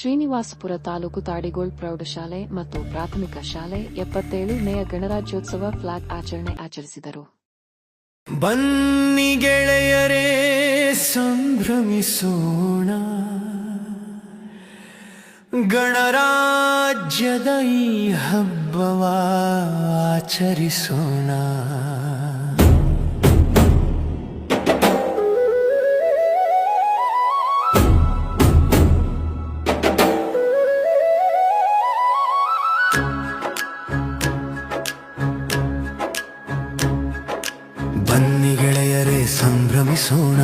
ಶ್ರೀನಿವಾಸಪುರ ತಾಲೂಕು ತಾಡಿಗೋಳ್ ಪ್ರೌಢಶಾಲೆ ಮತ್ತು ಪ್ರಾಥಮಿಕ ಶಾಲೆ ಎಪ್ಪತ್ತೇಳನೆಯ ಗಣರಾಜ್ಯೋತ್ಸವ ಫ್ಲಾಗ್ ಆಚರಣೆ ಆಚರಿಸಿದರು. ಬನ್ನಿ ಗೆಳೆಯರೇ, ಸಂಭ್ರಮಿಸೋಣ. ಗಣರಾಜ್ಯದ ಈ ಆಚರಿಸೋಣ. ಸಂಭ್ರಮಿಸೋಣ.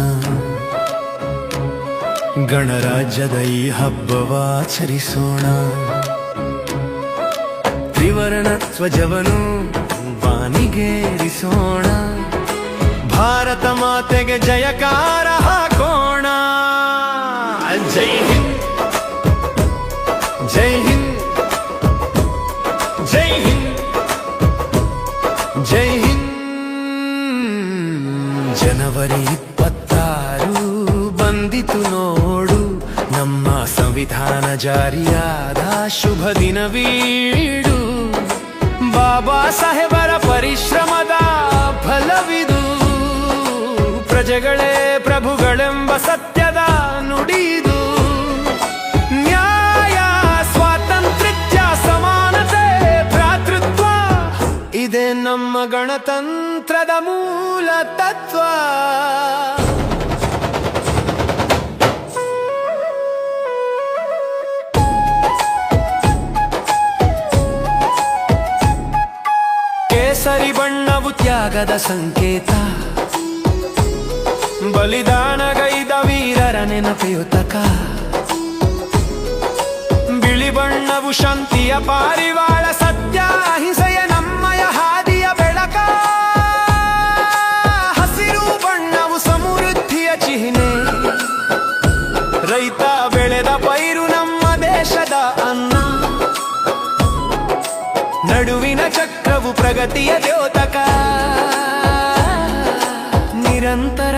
ಗಣರಾಜ್ಯದ ಈ ಹಬ್ಬವಾಚರಿಸೋಣ ತ್ರಿವರ್ಣ ಧ್ವಜವನು ಬಾನಿಗೇರಿಸೋಣ ಭಾರತ ಮಾತೆಗೆ ಜಯಕಾರ ಹಾಕೋಣ. ಜೈ ಹಿಂದ್. ಜೈ ಹಿಂದ್. ಜೈ ಹಿಂದ್. ಜನವರಿ ಇಪ್ಪತ್ತಾರು ಬಂದಿತು ನೋಡು. ನಮ್ಮ ಸಂವಿಧಾನ ಜಾರಿಯಾದ ಶುಭ ದಿನವೀಡು ಬಾಬಾ ಸಾಹೇಬರ ಪರಿಶ್ರಮದ ಫಲವಿದು. ಪ್ರಜೆಗಳೇ ಪ್ರಭುಗಳೆಂಬ ಇದೇ ನಮ್ಮ ಗಣತಂತ್ರದ ಮೂಲ ತತ್ವ. ಕೇಸರಿ ಬಣ್ಣವು ತ್ಯಾಗದ ಸಂಕೇತ. ಬಲಿದಾನಗೈದ ವೀರರ ನೆನಪೆಯುತಕ. ಬಿಳಿ ಬಣ್ಣವು ಶಾಂತಿಯ ಪಾರಿವಾಳ. ರೈತ ಬೆಳೆದ ಪೈರು ನಮ್ಮ ದೇಶದ ಅನ್ನ ನಡುವಿನ ಚಕ್ರವು ಪ್ರಗತಿಯ ದ್ಯೋತಕ ನಿರಂತರ